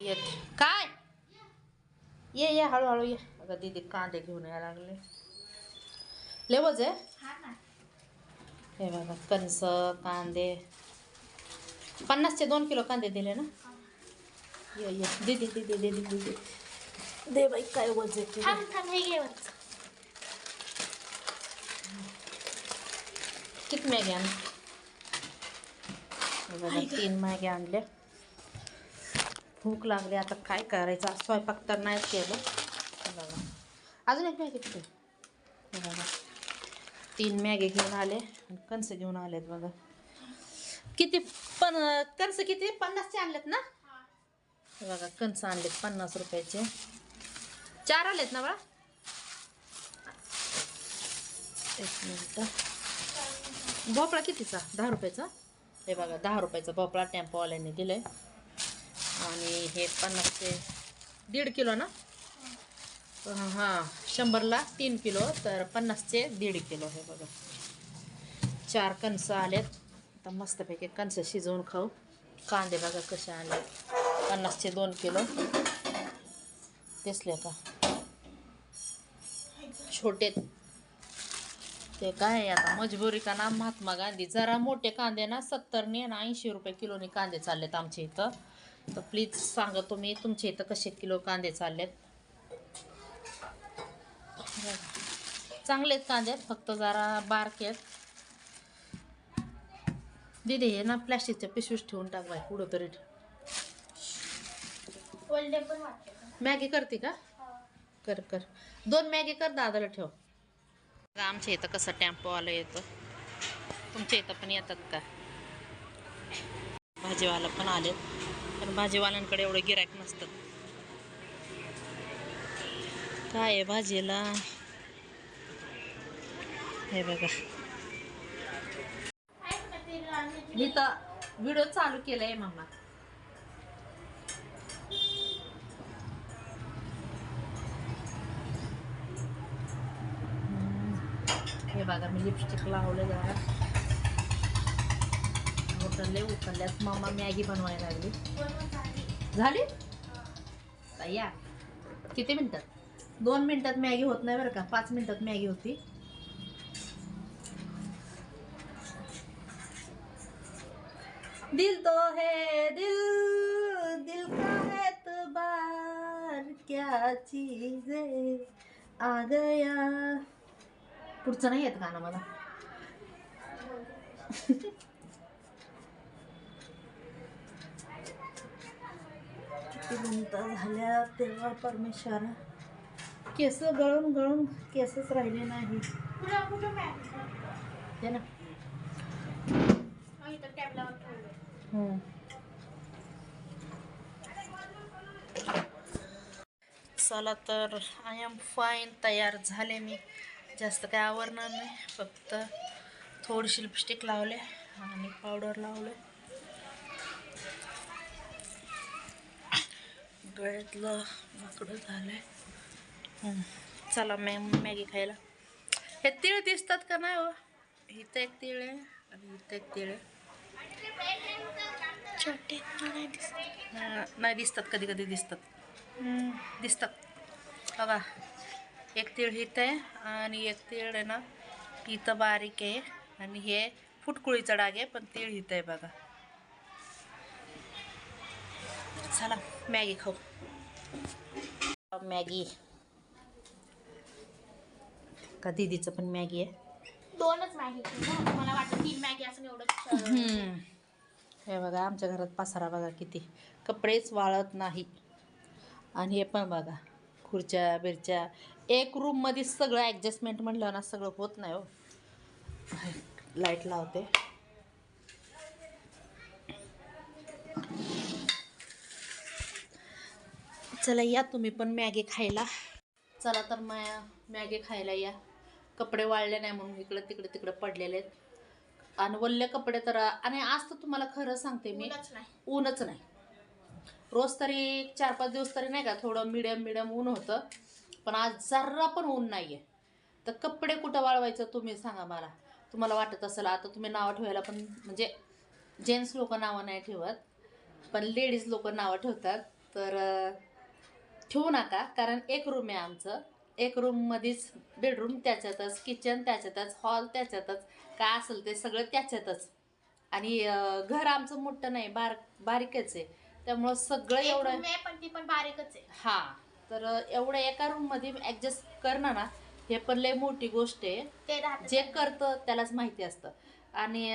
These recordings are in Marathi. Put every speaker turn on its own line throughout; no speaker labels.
येत. काय? ये ये हळूहळू ये. अगं दीदी कांदे घेऊन यायला लागले. लेवच आहे हे बघा कणस कांदे. पन्नासचे दोन किलो कांदे दिले ना? ये ये. दीदी दीदी दीदी दीदी. दे बाई काय वज आहे
हे.
किती मॅगी आण बघा तीन मॅगी आणल्या. भूक लागली आता काय करायचं? स्वयंपाक तर नाहीच केलं. बघा. अजून एक मॅगी कुठे? हे बघा. तीन मॅगी घेऊन आले कणसं घेऊन आलेत बघा. किती पण कणसं किती? पन्नासचे आणलेत ना? हे बघा कणसं आणलेत पन्नास रुपयाचे. चार आलेत ना बा? एक मिनिट. भोपळा कितीचा? दहा रुपयाचा? हे बघा दहा रुपयाचा भोपळा टेम्पोवाल्याने आहे आणि हे पन्नासचे दीड किलो ना? हां शंभरला तीन किलो तर पन्नासचे दीड किलो हे बघा. चार कणसं आलेत. आता मस्तपैकी कणसं शिजवून खाऊ. कांदे बघा कसे आले. पन्नासचे दोन किलो. दिसले का? छोटे ते काय आहे आता? मजबुरी का ना? महात्मा गांधी. जरा मोठे कांदे ना? सत्तरने आणि ऐंशी रुपये किलोने कांदे चाललेत आमच्या इथं. तर प्लीज सांगा तुम्ही तुमच्या इथं कसे किलो कांदे चाललेत? चांगलेत कांदे फक्त जरा बारके आहेत. दिदी हे ना प्लॅस्टिकच्या पिशवीच ठेवून टाक बाय कुठं तरी? मॅगी करते का? कर कर. दोन मॅगी कर दादाला ठेव. आमच्या इथं कसं टेम्पो आलं येतं. तुमच्या इथं पण येतात का? भाजीवाला पण आलेत. पण भाजीवाल्यांकडे एवढं गिरायक नसतं काय आहे भाजीला? हे बघा. मी तर व्हिडिओ चालू केलाय मम्मा हे बघा मी लिपस्टिक लावलं जरा. उतरले उतरल्यात मम्मा मॅगी बनवायला लागली.
झाली.
या किती मिनटात दोन मिनटात मॅगी होत नाही बरं का. पाच मिनटात मॅगी होती. दिल तो है दिल दिल का एतबार क्या चीज आ गया। पुढचं नाही येत गाणं मला. किती मिनिटं झाल्या तेव्हा परमेश्वरा केस गळून गळून केसच राहिले नाही? ते ना. चला तर आय एम फाईन तयार झाले मी. जास्त काय आवरणार नाही फक्त थोडीशी लिपस्टिक लावले आणि पावडर लावले. गळ्यातलं वाकडं झालंय. हम्म. चला मॅ मॅगी खायला. हे तीळ दिसतात का नाही हो? इथं एक तीळ आहे आणि इथं एक तीळ आहे. छोटे नाही दिसत. नाही दिसतात कधी कधी दिसतात दिसतात. बघा एक तीळ इथं आहे आणि एक तीळ आहे ना इथं बारीक आहे आणि हे फुटकुळीचा डाग आहे पण तीळ इथं आहे बघा. चला मॅगी खाऊ. मॅगी. का दीदीचं पण मॅगी आहे?
दोनच मॅगी. मला वाटतं तीन मॅगी असं एवढं
हम्म. हे बघा आमच्या घरात पसारा बघा किती. कपडेच वाळत नाही. आणि हे पण बघा खुर्च्या बिरच्या. एक रूममध्ये सगळं ॲडजस्टमेंट म्हटलं ना सगळं होत नाही हो. लाइट लावते. चला या तुम्ही पण मॅगी खायला. चला तर मा मॅगी खायला या. कपडे वाळले नाही म्हणून इकडं तिकडे तिकडे पडलेले आहेत. आणि वल्ले कपडे तर आणि आज तर तुम्हाला खरं सांगते मी
ऊनच नाही.
रोज तरी चार पाच दिवस तरी नाही का थोडं मिडियम मिडियम ऊन होतं. पण आज जरा पण ऊन नाही आहे तर कपडे कुठं वाळवायचं तुम्ही सांगा मला. तुम्हाला वाटत असेल आता तुम्ही नावं ठेवायला पण म्हणजे जेंट्स लोक नावं नाही ठेवत पण लेडीज लोक नावं ठेवतात. तर ठेवू नका कारण एक रूम आहे आमचं. एक रूममध्येच बेडरूम त्याच्यातच किचन त्याच्यातच हॉल त्याच्यातच काय असेल ते सगळं त्याच्यातच. आणि घर आमचं मोठं नाही बार बारीकच आहे. त्यामुळं सगळं एवढं
पण ती पण बारीकच आहे.
हा तर एवढं एका रूममध्ये ॲडजस्ट करणं ना हे पण लय मोठी गोष्ट आहे. जे करतं त्यालाच माहिती असतं. आणि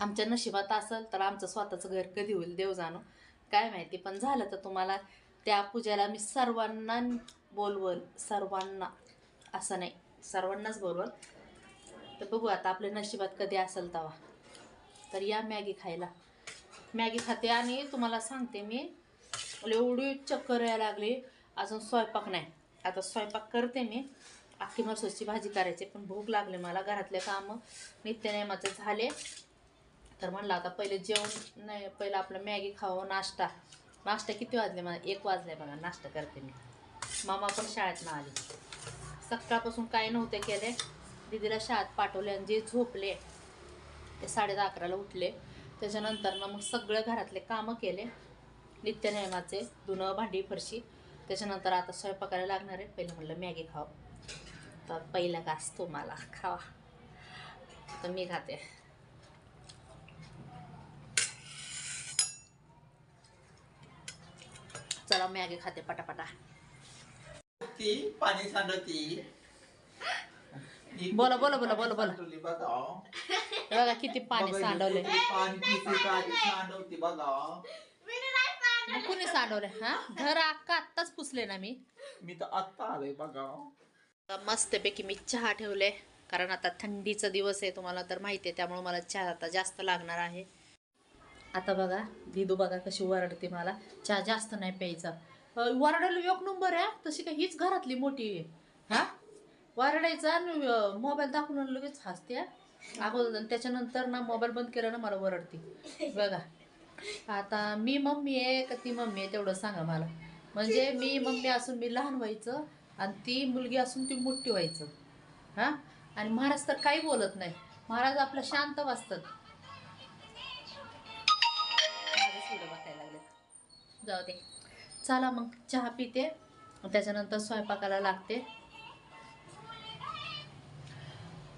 आमच्या नशिबात असेल तर आमचं स्वतःचं घर कधी होईल देव जाणो. काय माहिती पण झालं तर तुम्हाला त्या पूजेला मी सर्वांना बोलवल सर्वांना. असं नाही सर्वांनाच बोलवल. तर बघू आता आपल्या नशिबात कधी असेल तवा. तर या मॅगी खायला. मॅगी खाते आणि तुम्हाला सांगते मी एवढी चक्कर यायला लागली अजून स्वयंपाक नाही. आता स्वयंपाक करते मी. अख्खी मसूरची भाजी करायची पण भूक लागली मला. घरातले कामं नित्यनेमाचे झाले. तर म्हणलं आता पहिले जेवण नाही पहिलं आपलं मॅगी खावं नाश्ता. नाश्ता किती वाजले मला एक वाजले बघा नाश्ता करते मी. मामा पण शाळेतनं आले. सकाळपासून काही नव्हते केले. दीदीला शाळेत पाठवले आणि जे झोपले ते साडे दहा अकराला उठले. त्याच्यानंतर ना मग सगळं घरातले कामं केले. नित्यनियमाचे धुणं भांडी फरशी. त्याच्यानंतर आता स्वयंपाकाला लागणार आहे. पहिलं म्हणलं मॅगी खाव. तर पहिला घास तुम्हाला खावा. तर मी खाते. चला मॅगी खाते पटापटा.
ती पाणी सांडती.
बोला, बोला, बोला, बोला, बोला.
सांडवली बघा.
बघा किती पाणी
बघा,
सांडवले.
इथे पाणी पिते पाणी सांडवते बघा.
मग कुणी सांडवले? हा? घर अक्का आत्ताच पुसले ना मी.
मी तर आत्ता आलोय बघा.
मस्तपैकी मी चहा ठेवले कारण आता थंडीचा दिवस आहे तुम्हाला तर माहिती आहे त्यामुळे मला चहा आता जास्त लागणार आहे. आता बघा दिदू बघा कशी वरडते मला. चहा जास्त नाही प्यायचा. अं, वरडायला एक नंबर आहे तशी काय हीच घरातली मोठी आहे. हा? वरडायचा आणि मोबाईल दाखवून आणि लगेच हसते अगोदर त्याच्यानंतर ना मोबाईल बंद केला ना मला वरडते बघा. आता मी मम्मी आहे का ती मम्मी आहे तेवढं सांगा मला. म्हणजे मी मम्मी असून मी लहान व्हायचं आणि ती मुलगी असून ती मोठी व्हायचं. हां? आणि महाराज तर काही बोलत नाही. महाराज आपलं शांत वाचतात. जाऊ दे. चला मग चहा पिते त्याच्यानंतर स्वयंपाकाला लागते.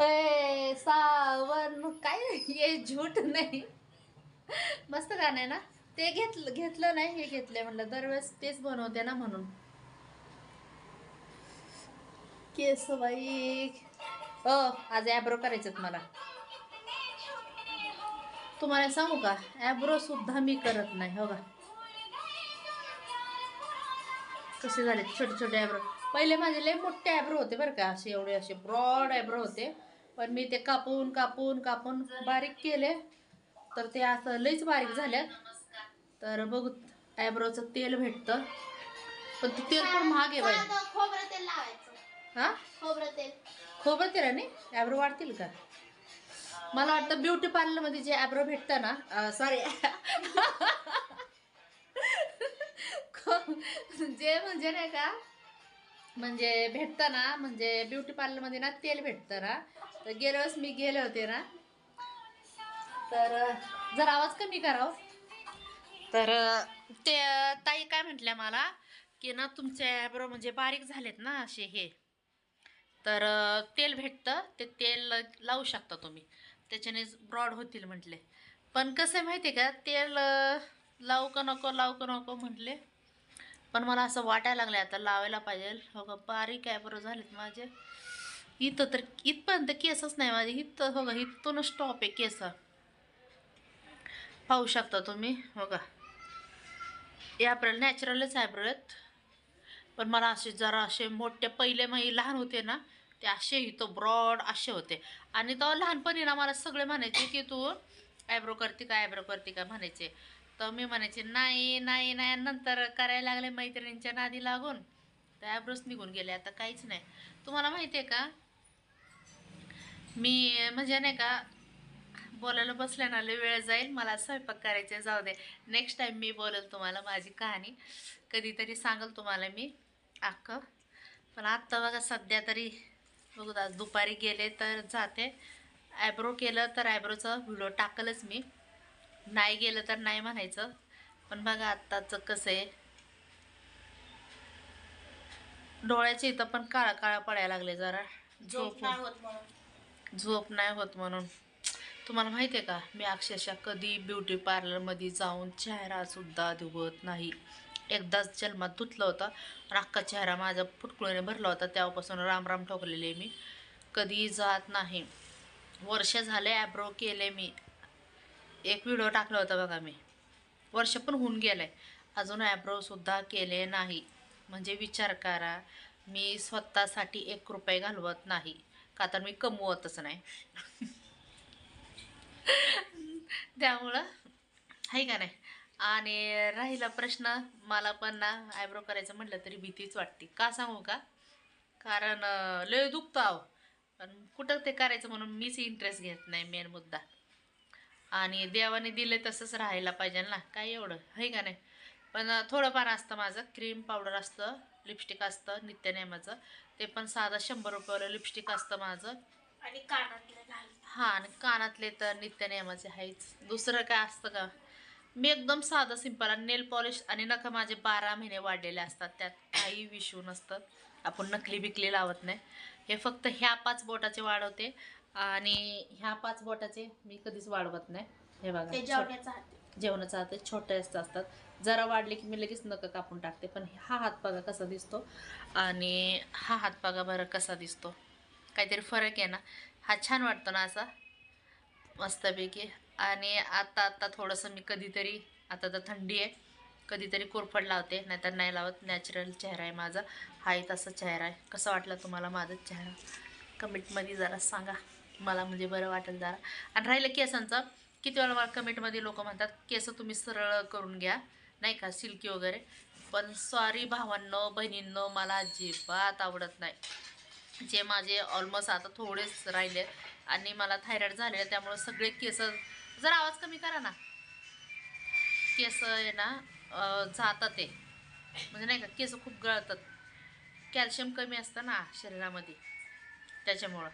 ए, सावन काय हे झूट नाही. मस्त गाणं आहे ना? ते घेतलं घेतलं नाही हे घेतलंय म्हणलं. दरवेळेस तेच बनवते ना म्हणून. केस बाई अ आज ॲब्रो करायचेत मला. तुम्हाला सांगू का? ॲब्रो सुद्धा मी करत नाही हो का? कसे झाले छोटे छोटे ॲब्रो पहिले माझे लय मोठे ॲब्रो होते बरं का असे एवढे असे ब्रॉड ॲब्रो होते. पण मी ते कापून कापून कापून बारीक केले. तर ते असं लईच बारीक झाल्यात तर बघू ॲब्रोचं तेल भेटतं. पण ते तेल पण महाग आहे बाई.
खोबरं तेल लावायचं.
हा?
खोबरं तेल.
खोबरं तेल नाही ॲब्रो वाढतील का? मला वाटतं ब्युटी पार्लरमध्ये जे ॲब्रो भेटतं ना सॉरी जे म्हणजे नाही का म्हणजे भेटतं ना म्हणजे ब्युटी पार्लरमध्ये ना तेल भेटतं ना तर गेल्या वेळेस मी गेले होते ना तर जर आवाज कमी करावं हो. तर ते ताई काय म्हटल्या मला की ना तुमचे ॲब्रो म्हणजे बारीक झालेत ना असे हे. तर तेल भेटतं ते तेल लावू शकता तुम्ही. त्याच्याने ब्रॉड होतील म्हटले. पण कसं आहे माहिती आहे का तेल लावू का नको लावू का नको म्हटले? पण मला असं वाटायला लागलं आता लावायला पाहिजे. हो का बारीक ॲब्रो झालेत माझे. इथं तर इथपर्यंत केसच नाही माझे. इथं हो का इथूनच स्टॉप आहे केस. पाहू शकता तुम्ही हो का हे आपल्याला नॅचरलच ॲब्रो आहेत पण मला असे जरा असे मोठे पहिले मग लहान होते ना ते असे इथं ब्रॉड असे होते. आणि तेव्हा लहानपणी ना मला सगळे म्हणायचे की तू आयब्रो करते का आयब्रो करते का म्हणायचे. तर मी म्हणायचे नाही नाही नाही. नंतर करायला लागले मैत्रिणींच्या नादी लागून. तर ॲब्रोच निघून गेले. आता काहीच नाही. तुम्हाला माहिती आहे का? मी म्हणजे नाही का बोलायला बसल्या ना वेळ जाईल. मला स्वयंपाक करायचे जाऊ दे. नेक्स्ट टाईम मी बोलेल तुम्हाला माझी कहाणी. कधीतरी सांगेल तुम्हाला मी. अख्खं. पण आत्ता बघा सध्या तरी बघू आज दुपारी गेले तर जाते. ॲब्रो केलं तर ॲब्रोचा व्हिडिओ टाकलच मी. नाही गेलं तर नाही म्हणायचं. पण बघा आत्ताचं कसं आहे. डोळ्याच्या इथं पण काळा काळा पडायला लागले जरा.
झोप
झोप
नाही होत म्हणून.
झोप नाही होत म्हणून. तुम्हाला माहिती आहे का? मी अक्षरशः कधी ब्युटी पार्लरमध्ये जाऊन चेहरा सुद्धा धुवत नाही. एकदाच जन्मात धुतलं होतं आणि अख्खा चेहरा माझा फुटकुळीने भरला होता. तेव्हापासून राम राम ठोकलेले मी. कधी जात नाही. वर्ष झाले ॲब्रो केले मी. एक व्हिडिओ टाकला होता बघा मी. वर्ष पण होऊन गेलं आहे अजून ॲब्रोसुद्धा केले नाही. म्हणजे विचार करा मी स्वतःसाठी एक रुपये घालवत नाही. का तर मी कमवतच नाही. त्यामुळं आहे का नाही? आणि राहिला प्रश्न मला पण ना आयब्रो करायचं म्हटलं तरी भीतीच वाटते. का सांगू का? कारण लय दुखतो आहो पण कुठं ते करायचं म्हणून मीच इंटरेस्ट घेत नाही मेन मुद्दा. आणि देवाने दिले तसंच राहायला पाहिजे ना काय एवढं? आहे का नाही? पण थोडंफार असतं माझं. क्रीम पावडर असतं लिपस्टिक असतं नित्यनेमाचं. ते पण साधं शंभर रुपयाला लिपस्टिक असतं माझं.
आणि कानातले
हां आणि कानातले तर नित्यनेमाचे आहेच. दुसरं काय असतं का? मी एकदम साधं सिंपल आणि नेल पॉलिश आणि नखं माझे बारा महिने वाढलेले असतात. त्यात काही विषू नसतं. आपण नकली बिकली लावत नाही. हे फक्त ह्या पाच बोटाचे वाढवते आणि ह्या पाच बोटाचे मी कधीच वाढवत नाही. हे बघा
हात.
जेवणाचा हात छोटे असतात. जरा वाढले की मी लगेच नकं कापून टाकते पण हा हात बघा कसा दिसतो? आणि हा हात बघा बरं कसा दिसतो? काहीतरी फरक आहे ना? हा छान वाटतो ना असा? मस्तपैकी. आणि आता आता थोडंसं मी कधीतरी आता तर थंडी आहे. कधीतरी कोरफड लावते नाहीतर नाही लावत. नॅचरल चेहरा आहे माझा. हाही तसा चेहरा आहे. कसा वाटला तुम्हाला माझा चेहरा? कमेंटमध्ये जरा सांगा. मला म्हणजे बरं वाटेल जरा. आणि राहिलं केसांचं किती वेळा मला कमेंटमध्ये लोक म्हणतात केस तुम्ही सरळ करून घ्या नाही का सिल्की वगैरे. पण सॉरी भावांनो बहिणींनो मला अजिबात आवडत नाही. जे माझे ऑलमोस्ट आता थोडेच राहिले आणि मला थायरॉइड झाले त्यामुळे सगळे केस जरा आवाज कमी करा ना. केस आहे ना जातात ते. म्हणजे नाही का केस खूप गळतात. कॅल्शियम कमी असतं ना शरीरामध्ये. त्याच्यामुळं.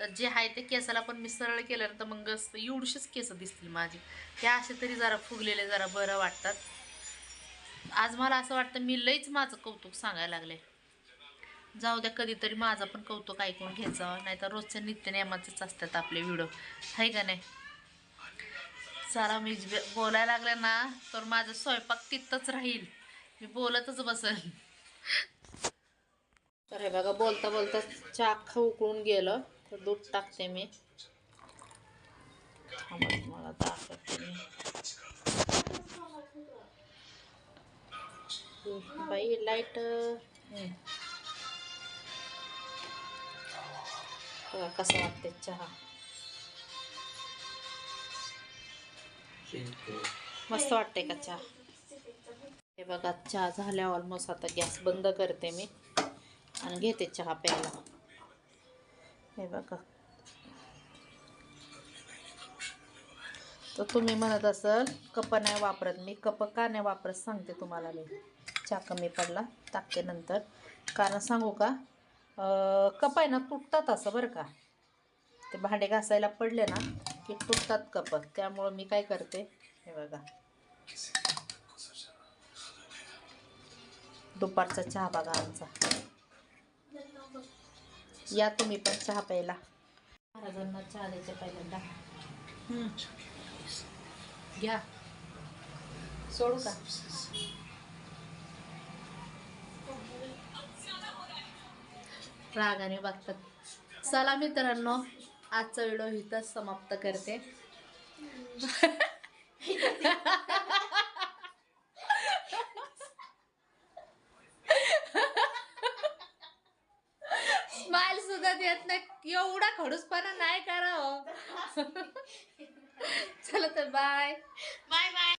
तर जे आहे ते केसाला पण मी सरळ केलं तर मग एवढीशीच केस दिसतील माझी. ते असे तरी जरा फुगलेले जरा बरं वाटतात. आज मला असं वाटतं मी लईच माझं कौतुक सांगायला लागले. जाऊ द्या कधीतरी माझं पण कौतुक ऐकून घ्यायचं. नाहीतर रोजच्या नित्यनियमाचेच असतात आपले व्हिडिओ. आहे का नाही? चला मी बोलायला लागले ना तर माझं स्वयंपाक तिथंच राहील. मी बोलतच बसेल. तर हे बघा बोलता बोलता चहा अख्खं उकळून गेलं. तर दूध टाकते मी. मला दाखवते मी. बाई लाइट बघा कसं वाटते चहा. मस्त वाटते का चहा? हे बघा चहा झाल्या ऑलमोस्ट आता गॅस बंद करते मी. आणि घेते चहा प्यायला. हे बघा. तर तुम्ही म्हणत असाल कप नाही वापरत. मी कप का नाही वापरत सांगते तुम्हाला मी. चहा कमी पडला टाकते नंतर. कारण सांगू का कप आहे ना तुटतात असं बरं का. ते भांडे घासायला पडले ना की तुटतात कप. त्यामुळं मी काय करते हे बघा. दुपारचा चहा बघा आमचा. या तुम्ही पण चहा प्यायला. महाराजांना चहा द्यायचे पहिल्यांदा. हम्म. घ्या. सोडू का? रागाने बघतात चला मित्रांनो आजचा व्हिडिओ इथंच समाप्त करते स्माइल सुद्धा देत नाही एवढा खडूसपणा नाही करावं. चला तर बाय.
Bye bye.